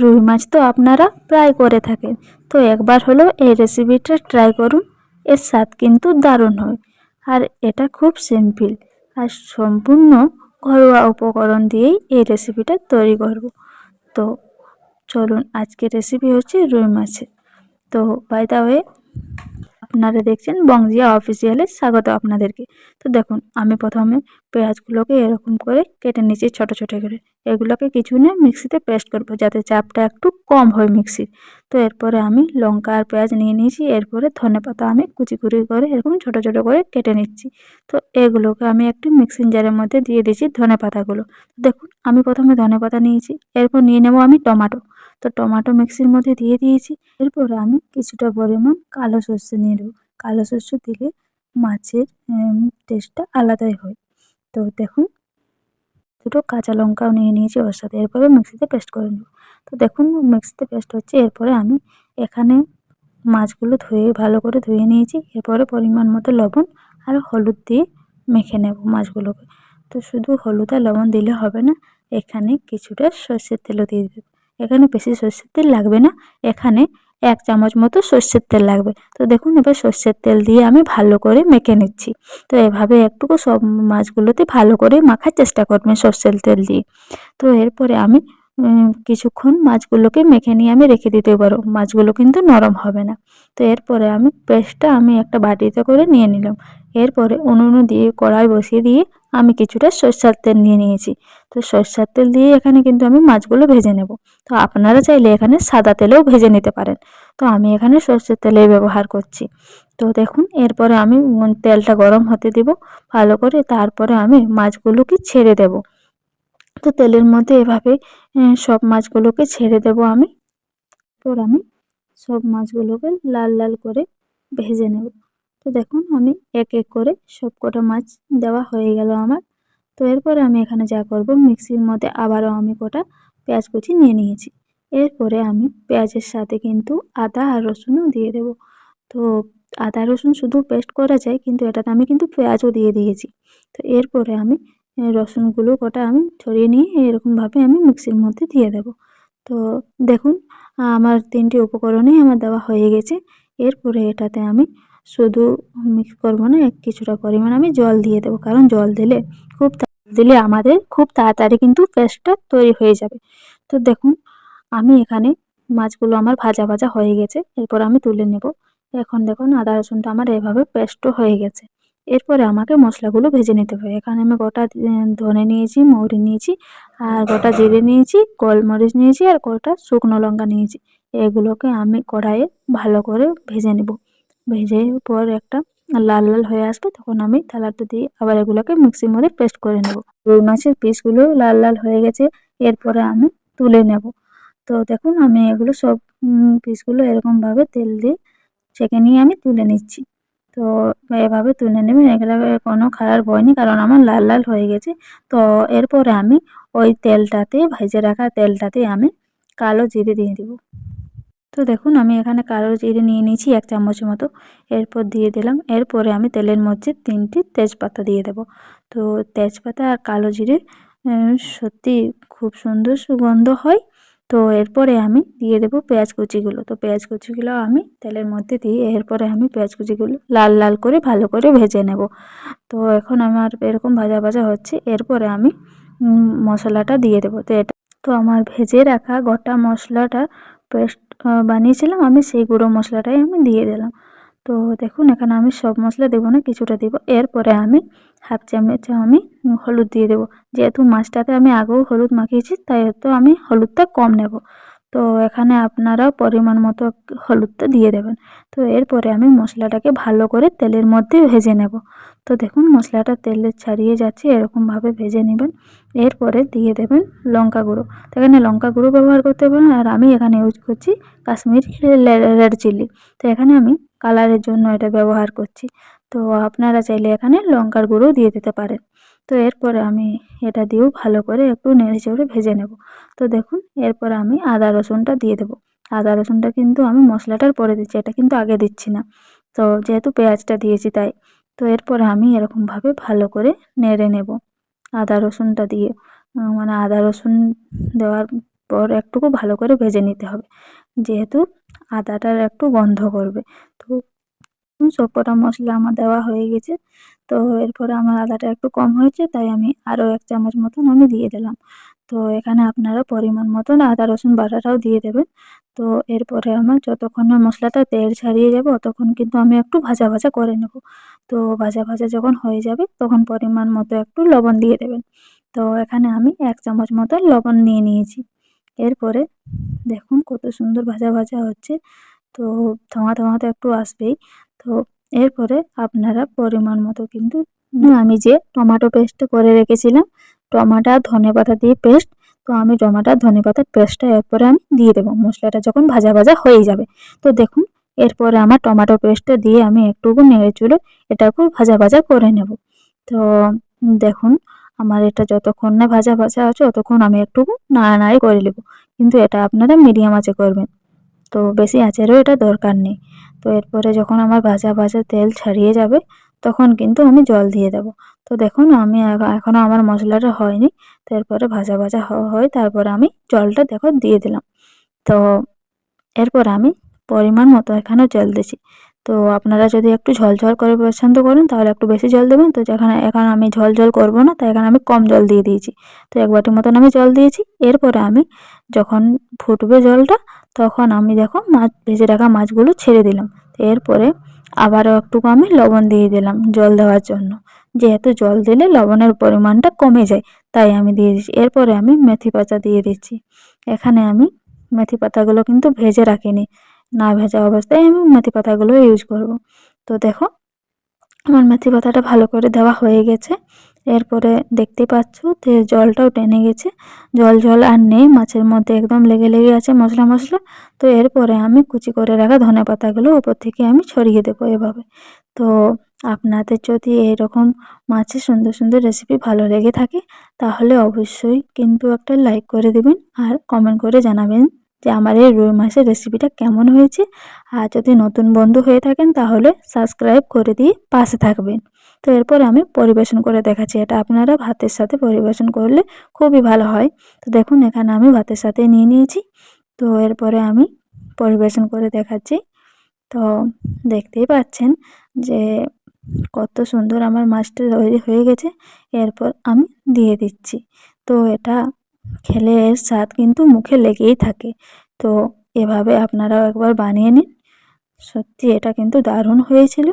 রুই মাছ তো আপনারা প্রায় করে থাকেন। তো একবার হলেও এই রেসিপিটা ট্রাই করুন, এর স্বাদ কিন্তু দারুণ হয়। আর এটা খুব সিম্পল আর সম্পূর্ণ ঘরোয়া উপকরণ দিয়েই এই রেসিপিটা তৈরি করব। তো চলুন আজকে রেসিপি হচ্ছে রুই মাছের। তো বাই দা ওয়ে আপনারা দেখছেন বংজিয়া অফিসিয়ালে স্বাগত আপনাদেরকে। তো দেখুন, আমি প্রথমে পেঁয়াজগুলোকে এরকম করে কেটে নিচ্ছি ছোট ছোট করে। এগুলোকে কিছু নিয়ে মিক্সিতে পেস্ট করব যাতে চাপটা একটু কম হয় মিক্সির। তো এরপরে আমি লঙ্কা আর পেঁয়াজ নিয়ে নিয়েছি, এরপরে ধনে পাতা আমি কুচি কুচি করে এরকম ছোট ছোট করে কেটে নিচ্ছি। তো এগুলোকে আমি একটু মিক্সিং জারের মধ্যে দিয়ে দিচ্ছি ধনে পাতাগুলো। দেখুন, আমি প্রথমে ধনে পাতা নিয়েছি, এরপর নিয়ে নেব আমি টমাটো। তো টমাটো মিক্সির মধ্যে দিয়ে দিয়েছি। এরপর আমি কিছুটা পরিমাণ কালো সর্ষে নিয়ে নেব। কালো সর্ষে দিলে মাছের টেস্টটা আলাদাই হয়। তো দেখুন, দুটো কাঁচা লঙ্কাও নিয়ে নিয়েছি ওর সাথে। এরপরে মিক্সিতে পেস্ট করে নেব। তো দেখুন, মিক্সিতে পেস্ট হচ্ছে। এরপরে আমি এখানে মাছগুলো ধুয়ে, ভালো করে ধুয়ে নিয়েছি। এরপরে পরিমাণ মতো লবণ আর হলুদ দিয়ে মেখে নেব মাছগুলোকে। তো শুধু হলুদ আর লবণ দিলে হবে না, এখানে কিছুটা সর্ষের তেলও দিয়ে দেবো। এখানে বেশি সর্ষের তেল লাগবে না। এখানে এক চামচ মতো সর্ষের তেল লাগবে। তো দেখুন, এবার সর্ষের তেল দিয়ে আমি ভালো করে মেখে নিচ্ছি। তো এভাবে একটুকু সব মাছগুলোতে ভালো করে মাখার চেষ্টা করবেন সর্ষের তেল দিয়ে। তো এরপরে আমি কিছুক্ষণ মাছগুলোকে মেখে নিয়ে আমি রেখে দিতে পারো মাছগুলো কিন্তু নরম হবে না। তো এরপরে আমি পেস্টটা আমি একটা বাটিতে করে নিয়ে নিলাম। এরপরে উনুনে দিয়ে কড়াই বসিয়ে দিয়ে আমি কিছুটা সরষার তেল নিয়ে নিয়েছি। তো সরষার তেল দিয়ে এখানে কিন্তু আমি মাছগুলো ভেজে নেব। তো আপনারা চাইলে এখানে সাদা তেলেও ভেজে নিতে পারেন। তো আমি এখানে সরষের তেলেই ব্যবহার করছি। তো দেখুন, এরপরে আমি তেলটা গরম হতে দেব। ভালো করে তারপরে আমি মাছগুলোকে ছেড়ে দেব। তো তেলের মধ্যে এভাবে সব মাছগুলোকে ছেড়ে দেব আমি। এরপর আমি সব মাছগুলোকে লাল লাল করে ভেজে নেব। তো দেখুন, আমি এক এক করে সব কটা মাছ দেওয়া হয়ে গেল আমার। তো এরপরে আমি এখানে যা করব, মিক্সির মধ্যে আবারও আমি কটা পেঁয়াজ কুচি নিয়ে নিয়েছি। এরপরে আমি পেঁয়াজের সাথে কিন্তু আদা আর রসুনও দিয়ে দেব। তো আদা রসুন শুধু পেস্ট করা যায়, কিন্তু এটাতে আমি কিন্তু পেঁয়াজও দিয়ে দিয়েছি। তো এরপরে আমি রসুনগুলো কটা আমি ছড়িয়ে নিয়ে এরকমভাবে আমি মিক্সির মধ্যে দিয়ে দেব। তো দেখুন, আমার তিনটি উপকরণই আমার দেওয়া হয়ে গেছে। এরপরে এটাতে আমি শুধু মিক্স করব না কিছুটা পরিমাণ আমি জল দিয়ে দেবো। কারণ জল দিলে খুব দিলে আমাদের খুব তাড়াতাড়ি কিন্তু পেস্টটা তৈরি হয়ে যাবে। তো দেখুন, আমি এখানে মাছগুলো আমার ভাজা ভাজা হয়ে গেছে, এরপর আমি তুলে নেব। এখন দেখুন, আদা রসুনটা আমার এভাবে পেস্টও হয়ে গেছে। এরপরে আমাকে মশলাগুলো ভেজে নিতে হবে। এখানে আমি গোটা ধনে নিয়েছি, মৌরি নিয়েছি, আর গোটা জিরে নিয়েছি, গোলমরিচ নিয়েছি, আর গোটা শুকনো লঙ্কা নিয়েছি। এগুলোকে আমি কড়াইয়ে ভালো করে ভেজে নেব। ভেজে পর একটা লাল লাল হয়ে আসবে, তখন আমি থালাটা দিয়ে আবার এগুলোকে মিক্সির মধ্যে পেস্ট করে নেব। রুই মাছের পিসগুলো লাল লাল হয়ে গেছে, এরপরে আমি তুলে নেব। তো দেখুন, আমি এগুলো সব পিসগুলো এরকমভাবে তেল দিয়ে ছেঁকে নিয়ে আমি তুলে নিচ্ছি। তো এভাবে তুলে নেবেন, এগুলো কোনো খারাপ হয়নি, কারণ আমার লাল লাল হয়ে গেছে। তো এরপরে আমি ওই তেলটাতে, ভেজে রাখা তেলটাতে আমি কালো জিরে দিয়ে দেবো। তো দেখুন, আমি এখানে কালো জিরে নিয়ে নিয়েছি এক চামচ মতো। এরপর দিয়ে দিলাম। এরপরে আমি তেলের মধ্যে তিনটি তেজপাতা দিয়ে দেব। তো তেজপাতা আর কালো জিরে সত্যি খুব সুন্দর সুগন্ধ হয়। তো এরপরে আমি দিয়ে দেবো পেঁয়াজ কুচিগুলো। তো পেঁয়াজ কুচিগুলো আমি তেলের মধ্যে দিয়ে এরপরে আমি পেঁয়াজ কুচিগুলো লাল লাল করে ভালো করে ভেজে নেব। তো এখন আমার এরকম ভাজা ভাজা হচ্ছে। এরপরে আমি মশলাটা দিয়ে দেবো। তো এটা, তো আমার ভেজে রাখা গোটা মশলাটা পেস্ট বানিয়েছিলাম, আমি সেই গুঁড়ো মশলাটাই আমি দিয়ে দিলাম। তো দেখুন, এখানে আমি সব মশলা দেবো না, কিছুটা দেবো। এরপরে আমি হাফ চামচ আমি হলুদ দিয়ে দেবো। যেহেতু মাছটাতে আমি আগেও হলুদ মাখিয়েছি, তাই তো আমি হলুদটা কম নেব। তো এখানে আপনারাও পরিমাণ মতো হলুদটা দিয়ে দেবেন। তো এরপরে আমি মশলাটাকে ভালো করে তেলের মধ্যে ভেজে নেব। তো দেখুন, মশলাটা তেলে ছাড়িয়ে যাচ্ছে, এরকমভাবে ভেজে নেবেন। এরপরে দিয়ে দেবেন লঙ্কা গুঁড়ো। তো এখানে লঙ্কা গুঁড়ো ব্যবহার করতে পারেন, আর আমি এখানে ইউজ করছি কাশ্মীরি রেড চিলি। তো এখানে আমি কালারের জন্য এটা ব্যবহার করছি। তো আপনারা চাইলে এখানে লঙ্কার গুঁড়ো দিয়ে দিতে পারেন। তো এরপরে আমি এটা দিয়েও ভালো করে একটু নেড়ে চেড়ে ভেজে নেব। তো দেখুন, এরপরে আমি আদা রসুনটা দিয়ে দেবো। আদা রসুনটা কিন্তু আমি মশলাটার পরে দিচ্ছি, এটা কিন্তু আগে দিচ্ছি না। তো যেহেতু পেঁয়াজটা দিয়েছি তাই, তো এরপরে আমি এরকমভাবে ভালো করে নেড়ে নেব আদা রসুনটা দিয়ে। মানে আদা রসুন দেওয়ার পর একটুকু ভালো করে ভেজে নিতে হবে, যেহেতু আদাটার একটু গন্ধ করবে। তো সব কটা মশলা আমার দেওয়া হয়ে গেছে। তো এরপরে আমার আদাটা একটু কম হয়েছে, তাই আমি আরও এক চামচ মতন আমি দিয়ে দিলাম। তো এখানে আপনারা পরিমাণ মতন আদা, রসুন বাটাটাও দিয়ে দেবেন। তো এরপরে আমার যতক্ষণ না মশলাটা তেল ছাড়িয়ে যাবে, অতক্ষণ কিন্তু আমি একটু ভাজা ভাজা করে নেব। তো ভাজা ভাজা যখন হয়ে যাবে, তখন পরিমাণ মতো একটু লবণ দিয়ে দেবেন। তো এখানে আমি এক চামচ মতো লবণ নিয়ে নিয়েছি। এরপরে দেখুন কত সুন্দর ভাজা ভাজা হচ্ছে। তো ধোঁয়া ধোঁয়া তো একটু আসবেই। তো এরপরে আপনারা পরিমাণ মতো কিন্তু আমি যে টমেটো পেস্টটা করে রেখেছিলাম, টমাটো আর ধনেপাতা দিয়ে পেস্ট তো আমি টমাটো আর ধনেপাতার পেস্টটা এরপরে আমি দিয়ে দেবো। মশলাটা যখন ভাজা ভাজা হয়ে যাবে। তো দেখুন, এরপরে আমার টমেটো পেস্টটা দিয়ে আমি একটুকু নেড়ে চুড়ে এটাকেও ভাজা ভাজা করে নেব। তো দেখুন, আমার এটা যতক্ষণ না ভাজা ভাজা আছে, ততক্ষণ আমি একটুকু নাড়ানাড়ি করে নেব। কিন্তু এটা আপনারা মিডিয়াম আঁচে করবেন। তো বেশি আঁচেরও এটা দরকার নেই। তো এরপরে যখন আমার ভাজা ভাজা তেল ছাড়িয়ে যাবে, তখন কিন্তু আমি জল দিয়ে দেব। তো দেখুন, আমি এখনও আমার মশলাটা হয়নি। তো এরপরে ভাজা ভাজা হয় তারপরে আমি জলটা দেখো দিয়ে দিলাম। তো এরপর আমি পরিমাণ মতো এখানেও জল দিয়েছি তো আপনারা যদি একটু ঝোল ঝোল করে পছন্দ করেন, তাহলে একটু বেশি জল দেবেন। তো যেখানে এখন আমি ঝোল ঝোল করব না, তাই এখানে আমি কম জল দিয়ে দিয়েছি। তো এক বাটি মতন আমি জল দিয়েছি। এরপরে আমি যখন ফুটবে জলটা, তখন আমি দেখো মাছ ভেজে রাখা মাছগুলো ছেড়ে দিলাম। এরপরে আবারও একটুকু আমি লবণ দিয়ে দিলাম জল দেওয়ার জন্য। যেহেতু জল দিলে লবণের পরিমাণটা কমে যায়, তাই আমি দিয়ে দিচ্ছি এরপরে আমি মেথি পাতা দিয়ে দিচ্ছি। এখানে আমি মেথি পাতাগুলো কিন্তু ভেজে রাখিনি। না ভেজা অবস্থায় আমি মেথি পাতাগুলো ইউজ করব। তো দেখো, আমার মেথি পাতাটা ভালো করে দেওয়া হয়ে গেছে। এরপরে দেখতে পাচ্ছ যে জলটাও টেনে গেছে। জল জল আর নেই, মাছের মধ্যে একদম লেগে লেগে আছে মশলা মশলা। তো এরপরে আমি কুচি করে রাখা ধনে পাতাগুলো ওপর থেকে আমি ছড়িয়ে দেবো এভাবে। তো আপনাদের যদি এরকম মাছের সুন্দর সুন্দর রেসিপি ভালো লেগে থাকে, তাহলে অবশ্যই কিন্তু একটা লাইক করে দেবেন আর কমেন্ট করে জানাবেন। যে আমার এই রুই মাছের রেসিপিটা কেমন হয়েছে। আর যদি নতুন বন্ধু হয়ে থাকেন, তাহলে সাবস্ক্রাইব করে দিয়ে পাশে থাকবেন। তো এরপর আমি পরিবেশন করে দেখাচ্ছি। এটা আপনারা ভাতের সাথে পরিবেশন করলে খুবই ভালো হয়। তো দেখুন, এখানে আমি ভাতের সাথে নিয়ে নিয়েছি। তো এরপরে আমি পরিবেশন করে দেখাচ্ছি। তো দেখতেই পাচ্ছেন যে কত সুন্দর আমার মাছটা তৈরি হয়ে গেছে। এরপর আমি দিয়ে দিচ্ছি। তো এটা খেলে এর স্বাদ কিন্তু মুখে লেগেই থাকে। তো এভাবে আপনারাও একবার বানিয়ে নিন। সত্যি এটা কিন্তু দারুণ হয়েছিল।